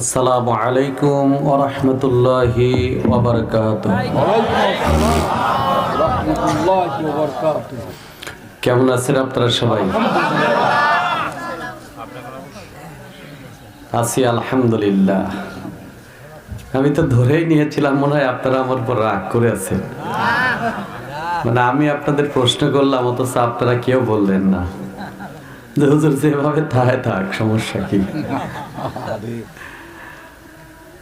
আসসালামু আলাইকুম ওবরকাত রহমতুল্লাহি ওয়া বারাকাতুহু। কেমন আছেন আপনারা সবাই? আছি আলহামদুলিল্লাহ। আমি তো ধরেই নিয়েছিলাম, মনে হয় আপনারা আমার উপর রাগ করে আছেন। মানে আমি আপনাদের প্রশ্ন করলাম, অথচ আপনারা কেউ বললেন না। হুজুর, যেভাবে থায় থাক, সমস্যা কি?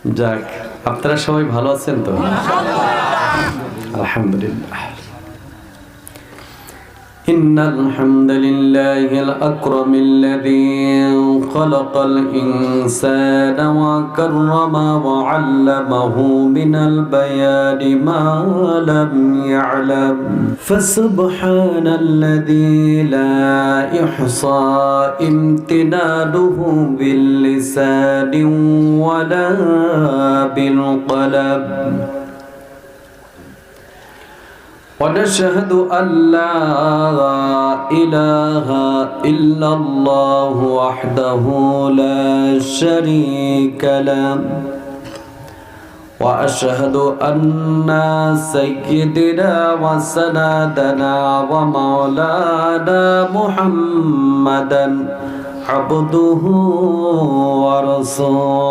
যাক আপনারা সবাই ভালো আছেন তো? আলহামদুলিল্লাহ। إن الحمد لله الأكرم الذي خلق الإنسان وكرم وعلمه من البيان ما لم يعلم. فسبحان الذي لا يحصى امتنانه باللسان ولا بالقلم. ونشهد أن لا إله إلا الله وحده لا شريك له. وأشهد أن سيدنا وسندنا ومولانا محمدا عبده ورسوله.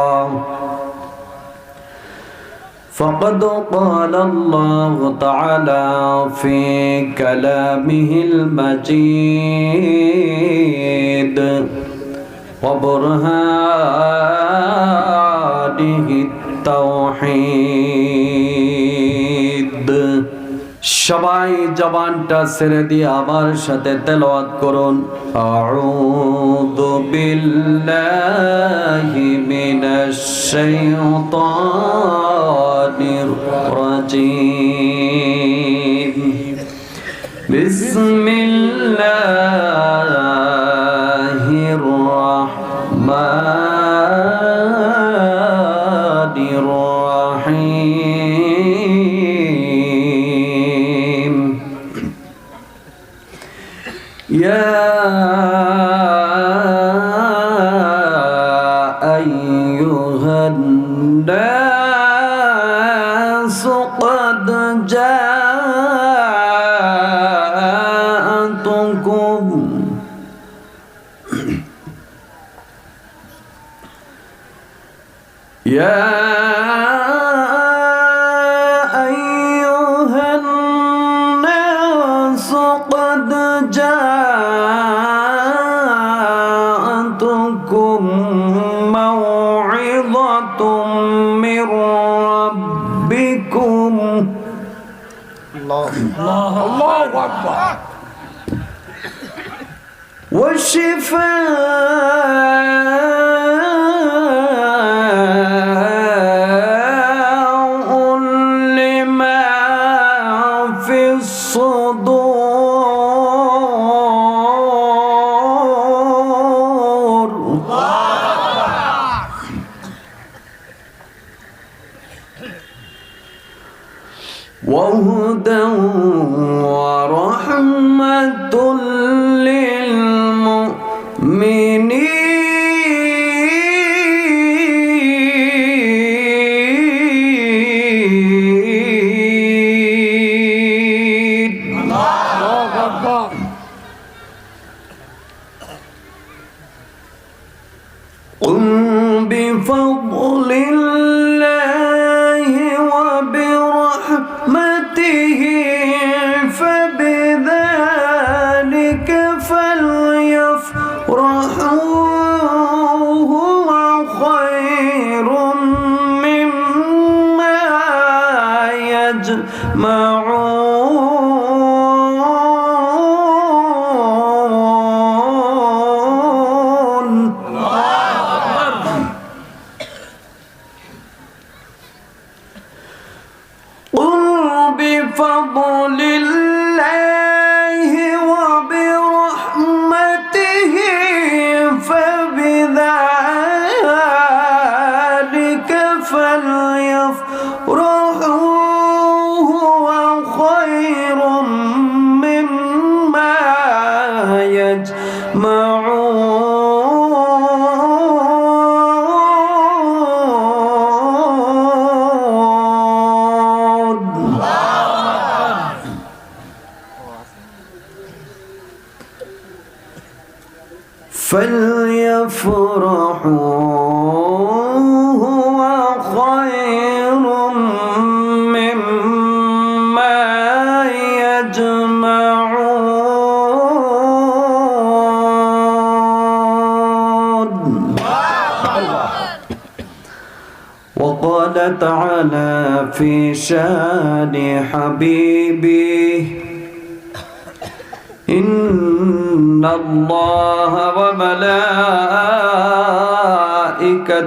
فقد قال الله تعالى في كلامه المجيد وبرهانه التوحيد. সবাই জবানটা ছেড়ে দিয়ে আমার সাথে তেলাওয়াত করুন। আউযু বিল্লাহি বিসমিল্লাহির রাহমানির يا أيها الناس قد جاءتكم موعظة من ربكم. الله الله الله أكبر. وشفاء الصدور قل بفضل الله قبل فليفرحوا هو خير مما يجمعون. وقال تعالى في شان حبيبه إن الله وملائكته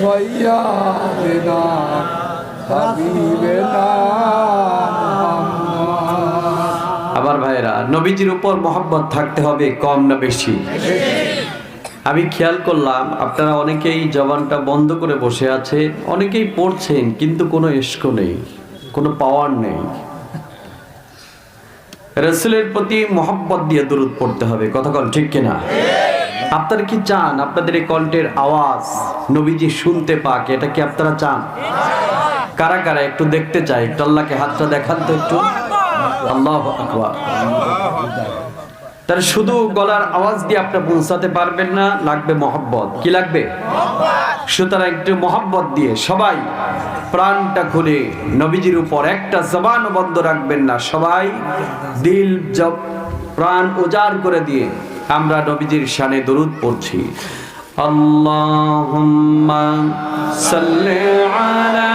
سيدنا حبيبنا محمد আবার ভাইরা নবীজির উপর মোহাম্মত থাকতে হবে কম না বেশি আমি খেয়াল করলাম, আপনারা অনেকেই জবানটা বন্ধ করে বসে আছে, অনেকেই পড়ছেন, কিন্তু কোনো ইস্ক নেই, কোনো পাওয়ার নেই। রসুলের প্রতি মোহাম্মত দিয়ে দূরত পড়তে হবে, কথা কল ঠিক কিনা? আপনারা কি চান? আপনাদের এই কণ্ঠের আওয়াজ, নবীজি শুনতে পাক, এটা কি আপনারা চান? কারা কারা একটু দেখতে চাই একটু আল্লাহকে হাতটা দেখান তো একটু। আল্লাহ আকবার। তাহলে শুধু গলার আওয়াজ দিয়ে আপনি পৌঁছাতে পারবেন না, লাগবে মহব্বত। কি লাগবে? সুতরাং একটু মহব্বত দিয়ে সবাই প্রাণটা খুলে, নবীজির উপর একটা জবান বন্ধ রাখবেন না সবাই। দিল জব, প্রাণ উজাড় করে দিয়ে আমরা নবীজির শানে দরুদ পড়ছি। আল্লাহুম্মা সাল্লি আলা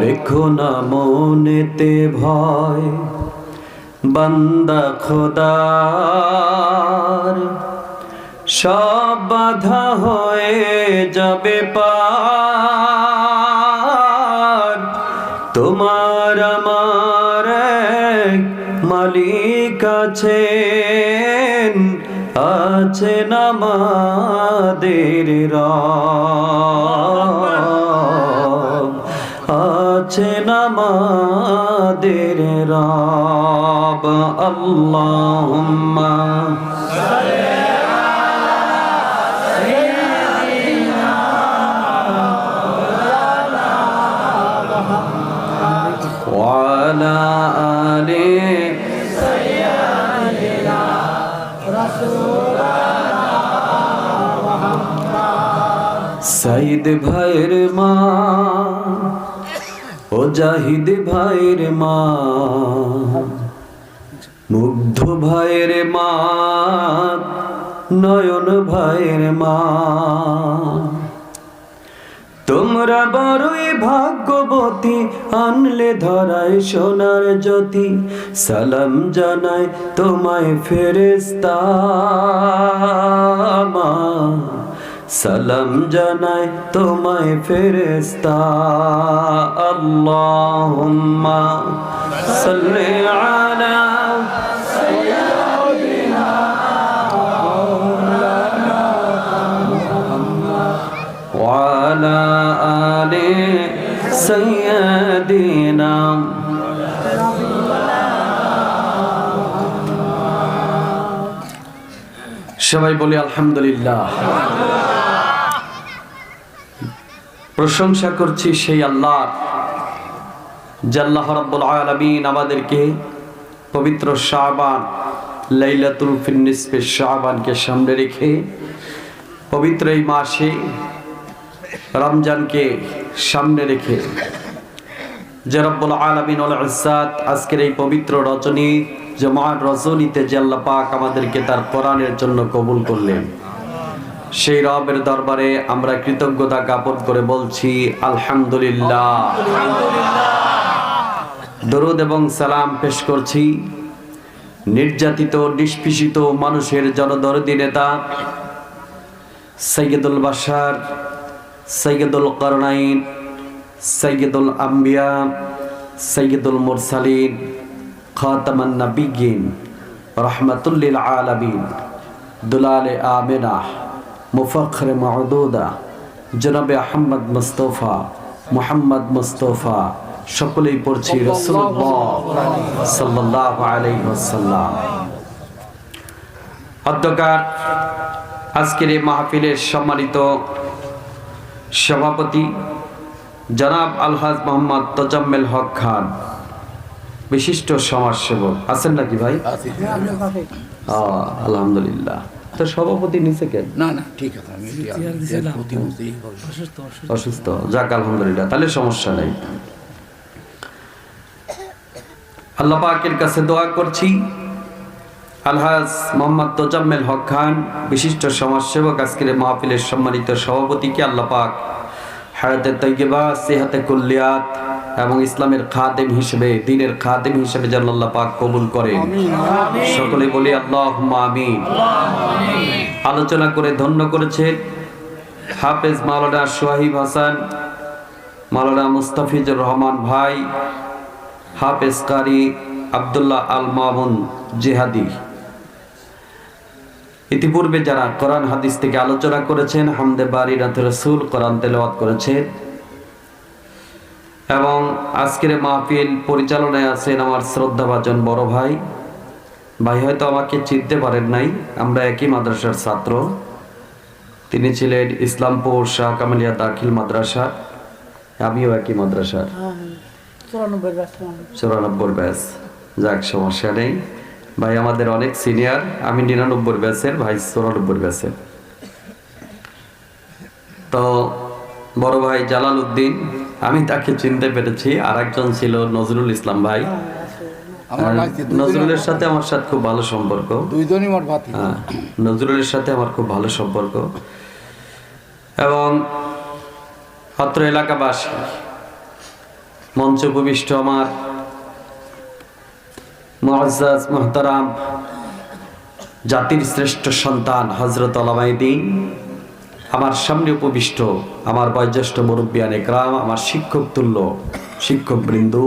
রেখো না মনেতে ভয়, বান্দা খোদার। সব বাধা হয়ে যাবে পার। তোমার আমার মালিক আছে। আছে নামাদের রব। আছে নামাদের রব। আল্লাহুম্মা। সাল্লি সাইদ ভাইয়ের মা। ও জাহিদ ভাইয়ের মা। মুগ্ধ ভাইয়ের মা। নয়ন ভাইয়ের মা। তোমরা বড়ই ভাগ্যবতী আনলে ধরায় সোনার জ্যোতি। সালাম জানাই তোমায় ফেরেস্তা মা। সালাম জানাই তোমায় ফেরেস্তা আল্লাহুম্মা সাল্লি আলা وعلى آل سيدنا সবাই বলি আলহামদুলিল্লাহ প্রশংসা করছি সেই আল্লাহ জাল্লাহ রাব্বুল আলামিন আমাদেরকে পবিত্র শাবান, লাইলাতুল ফিন্নিসফে শাহবানকে সামনে রেখে পবিত্র এই মাসে রমজানকে সামনে রেখে যে রব্বুল আলমিন ইসাদ আজকের এই পবিত্র রজনী যে মহান রজনীতে যে আল্লাহ পাক আমাদেরকে তার কোরআনের জন্য কবুল করলেন। সেই রবের দরবারে আমরা কৃতজ্ঞতা জ্ঞাপন করে বলছি, আলহামদুলিল্লাহ। দরুদ এবং সালাম পেশ করছি নির্যাতিত, নিষ্পিষিত মানুষের জনদরদি নেতা সৈয়দুল বাসার সৈয়দুল করনাইন, সৈয়দুল আম্বিয়া, সৈয়দুল মুরসালিন, খাতামান নবিগিন রহমতুল্লিল আলমিন, দুলালে আমেনা মুফখর মাহদুদা জনাবে আহমদ মুস্তফা মুহাম্মদ মুস্তফা সকলেই পড়ছি রসুল্লাহ অধ্যকার আজকের এই মাহফিলের সম্মানিত সভাপতি জনাব আলহাজ মোহাম্মদ তজাম্মেল হক খান বিশিষ্ট সমাজসেবক। আছেন নাকি ভাই? আহ, আলহামদুলিল্লাহ। তো সভাপতি নিচে কেন না না ঠিক আছে আমি অসুস্থ। যাক আলহামদুলিল্লাহ তাহলে সমস্যা নেই। আল্লাহ পাকের কাছে দোয়া করছি। আলহাজ মোহাম্মদ তোজাম্মেল হক খান বিশিষ্ট সমাজসেবক আজকের মাহফিলের সম্মানিত সভাপতিকে আল্লাহ পাক হায়াতে তৈবা সেহাতে কুল্লিয়াত এবং ইসলামের খাদেম হিসেবে দিনের খাদেম হিসেবে যেন আল্লাহ পাক কবুল করে সকলে বলি আল্লাহ আমিন। আলোচনা করে ধন্য করেছেন হাফেজ মাওলানা সোহাইব হাসান মাওলানা মুস্তাফিজুর রহমান ভাই হাফেজ কারি আবদুল্লাহ আল মামুন জেহাদি। ইতিপূর্বে যারা কোরআন হাদিস থেকে আলোচনা করেছেন হামদে বাড়ি রাত রসুল কোরআন তেলাওয়াত করেছেন এবং আজকের মাহফিল পরিচালনায় আছেন আমার শ্রদ্ধাভাজন বড় ভাই। ভাই হয়তো আমাকে চিনতে পারেন নাই আমরা একই মাদ্রাসার ছাত্র। তিনি ছিলেন ইসলামপুর শাহ কামালিয়া দাখিল মাদ্রাসা আমিও একই মাদ্রাসার। চুরানব্বই ব্যাস যাক সমস্যা নেই। ভাই আমাদের অনেক সিনিয়র আমি নিরানব্বই ব্যাচের ভাই চুরানব্বই ব্যাচের তো বড় ভাই জালাল উদ্দিন আমি তাকে চিনতে পেরেছি আর একজন ছিল নজরুল ইসলাম ভাই। নজরুলের সাথে আমার সাথে খুব ভালো সম্পর্ক। দুইজনই মোট ভাতি। হ্যাঁ, নজরুলের সাথে আমার খুব ভালো সম্পর্ক। এবং অত্র এলাকাবাসী মঞ্চ উপবিষ্ট আমার মহাজ মোহতারাম জাতির শ্রেষ্ঠ সন্তান হজরত আলামাইদিন আমার সামনে উপবিষ্ট আমার বয়োজ্যেষ্ঠ মুরব্বিয়ান একরাম, আমার শিক্ষক তুল্য, শিক্ষক বৃন্দু,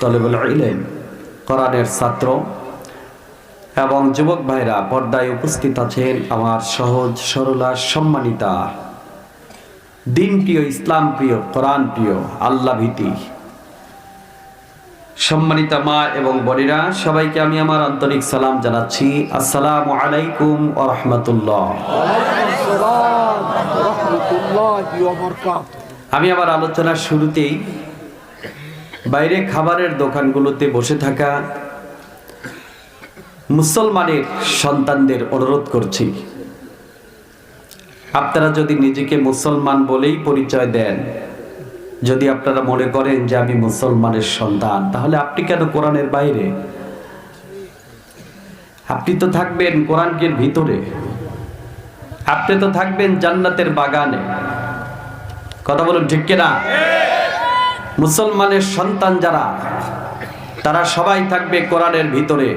তলেবুল ইলেন কোরআনের ছাত্র এবং যুবক ভাইরা পর্দায় উপস্থিত আছেন আমার সহজ, সরলা, সম্মানিতা দিন প্রিয় ইসলাম প্রিয় কোরআন প্রিয় আল্লাহ ভীতি সম্মানিতা মা এবং বোনেরা, সবাইকে আমি আমার আন্তরিক সালাম জানাচ্ছি। আসসালামু আলাইকুম ও রহমতুল্লাহ। আমি আমার আলোচনার শুরুতেই বাইরে খাবারের দোকানগুলোতে বসে থাকা মুসলমানের সন্তানদের অনুরোধ করছি। আপনারা যদি নিজেকে মুসলমান বলেই পরিচয় দেন, যদি আপনারা মনে করেন যে আমি মুসলমানের সন্তান, তাহলে আপনি কেন কোরআনের বাইরে? আপনি তো থাকবেন কোরআনকের ভিতরে। আপনি তো থাকবেন জান্নাতের বাগানে। কথা বলুন ঠিক কিনা? মুসলমানের সন্তান যারা, তারা সবাই থাকবে কোরআনের ভিতরে।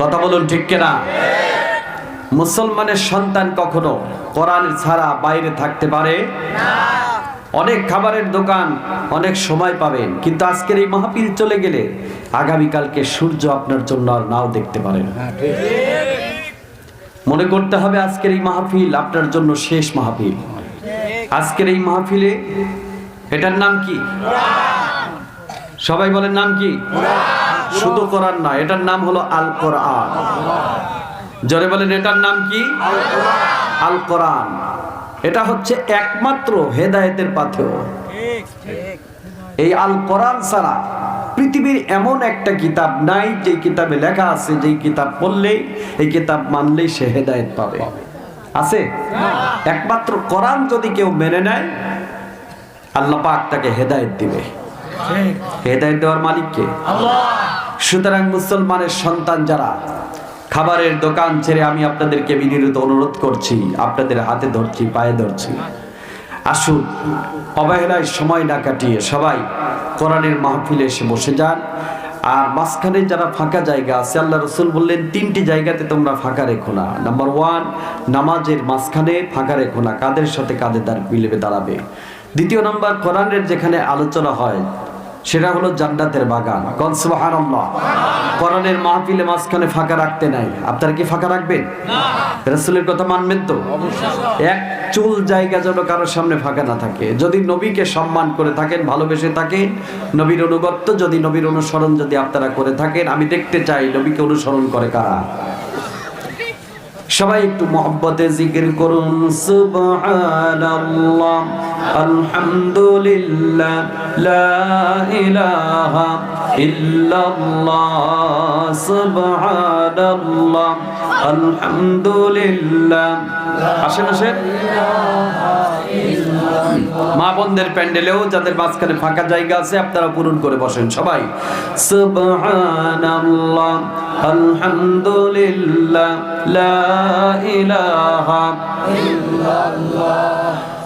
কথা বলুন ঠিক কিনা? মুসলমানের সন্তান কখনো কোরআন ছাড়া বাইরে থাকতে পারে? অনেক খাবারের দোকান অনেক সময় পাবেন, কিন্তু আজকের এই মাহফিল চলে গেলে আগামীকালকে সূর্য আপনার জন্য আর নাও দেখতে পারেন। মনে করতে হবে আজকের এই মাহফিল আপনার জন্য শেষ মাহফিল। আজকের এই মাহফিলে এটার নাম কি? সবাই বলেন নাম কি? শুধু করার না, এটার নাম হলো আল কোরআন জোরে বলেন, এটার নাম কি? আল কোরআন এটা হচ্ছে একমাত্র হেদায়েতের পাথেও এই আল কোরআন ছাড়া পৃথিবীর এমন একটা কিতাব নাই যে কিতাবে লেখা আছে যেই কিতাব পড়লে এই কিতাব মানলেই সে হেদায়েত পাবে। আছে? একমাত্র কোরআন যদি কেউ মেনে নেয় আল্লাহ পাক তাকে হেদায়েত দিবে। হেদায়েত দেওয়ার মালিককে সুতরাং মুসলমানের সন্তান যারা খাবারের দোকান ছেড়ে আমি আপনাদেরকে বিনীত অনুরোধ করছি আপনাদের হাতে ধরছি পায়ে ধরছি। আসুন, অবহেলায় সময় না কাটিয়ে সবাই কোরআনের মাহফিলে এসে বসে যান। আর মাঝখানে যারা ফাঁকা জায়গা আছে, আল্লাহ রসুল বললেন, তিনটি জায়গাতে তোমরা ফাঁকা রেখো না। নাম্বার ওয়ান নামাজের মাঝখানে ফাঁকা রেখো না। কাদের সাথে কাদের দাঁড় মিলেবে দাঁড়াবে? দ্বিতীয় নম্বর, কোরআনের যেখানে আলোচনা হয় সেটা হলো জান্নাতের বাগান। কন সুবহানাল্লাহ? কোরআনের মাহফিলে মাঝখানে ফাঁকা রাখতে নাই। আপনারা কি ফাঁকা রাখবেন? রাসূলের কথা মানবেন তো? এক চুল জায়গা যেন কারোর সামনে ফাঁকা না থাকে। যদি নবীকে সম্মান করে থাকেন ভালোবেসে থাকেন নবীর অনুগত্য যদি নবীর অনুসরণ যদি আপনারা করে থাকেন আমি দেখতে চাই নবীকে অনুসরণ করে কারা? সবাই একটু মহব্বতে জিকির করুন সুবহানাল্লাহ আলহামদুলিল্লাহ লা ইলাহা ইল্লাল্লাহ সুবহানাল্লাহ আলহামদুলিল্লাহ। আসেন আসেন। মা বোনদের প্যান্ডেলেও যাদের মাঝখানে ফাঁকা জায়গা আছে আপনারা পূরণ করে বসেন সবাই। আলহামদুলিল্লাহ, লা ইলাহা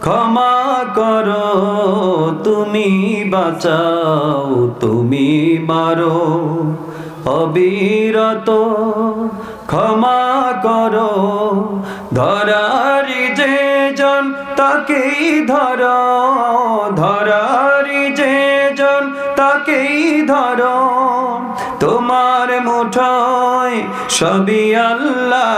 ক্ষমা করো, তুমি বাঁচাও, তুমি মারো। অবিরত ক্ষমা করো, ধরারি যে জন তাকেই ধর, ধরারি যে জন তাকেই ধর। তোমার মুঠোয় সবই আল্লাহ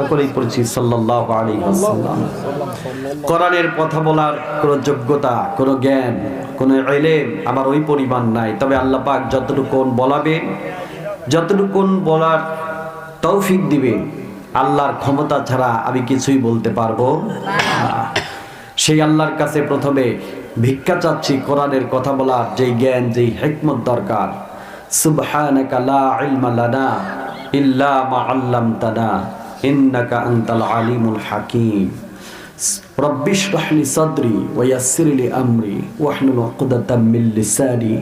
সকলেই পড়ছি আলাইহি ওয়াসাল্লাম। কোরআনের কথা বলার কোনো যোগ্যতা, কোনো জ্ঞান, কোনো ইলম আমার ওই পরিমাণ নাই। তবে আল্লাহ পাক যতটুকু বলাবেন যতটুকু বলার তৌফিক দিবেন আল্লাহর ক্ষমতা ছাড়া আমি কিছুই বলতে পারব সেই আল্লাহর কাছে প্রথমে ভিক্ষা চাচ্ছি কোরআনের কথা বলার যেই জ্ঞান, যেই হেকমত দরকার। সুবহানাকা লা ইলমা লানা ইল্লা মা আল্লামতানা। ইন্নাকা আনতাল আলিমুল হাকিম। রব্বি ইশরাহ লি সাদরি ওয়া ইয়াসসির লি আমরি ওয়াহলুল উকদাতাম মিন লিসানি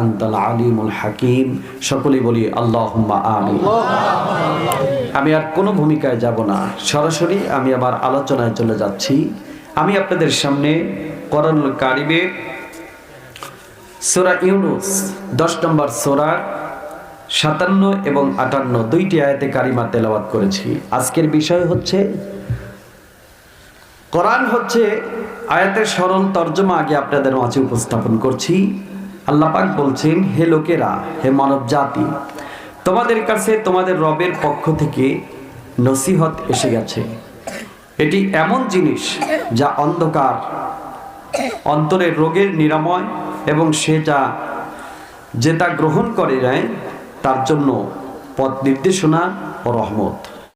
আনতাল আলিমুল হাকিম। সকলে বলি আল্লাহুম্মা আমিন। আমি আর কোনো ভূমিকায় যাব না। সরাসরি আমি আমার আলোচনায় চলে যাচ্ছি। আমি আপনাদের সামনে কোরআনুল কারিমের সোরা ইউনুস, দশ নম্বর সোরা, সাতান্ন এবং আটান্ন, দুইটি আয়াতে কারিমা তেলাওয়াত করেছি। আজকের বিষয় হচ্ছে, কোরআন হচ্ছে আয়াতের সরল তর্জমা আগে আপনাদের মাঝে উপস্থাপন করছি। আল্লাহ পাক বলছেন, হে লোকেরা, হে মানব জাতি, তোমাদের কাছে তোমাদের রবের পক্ষ থেকে নসিহত এসে গেছে। এটি এমন জিনিস যা অন্ধকার, অন্তরের রোগের নিরাময় এবং সেটা যেটা গ্রহণ করে নেয় তার জন্য পথ নির্দেশনা ও রহমত।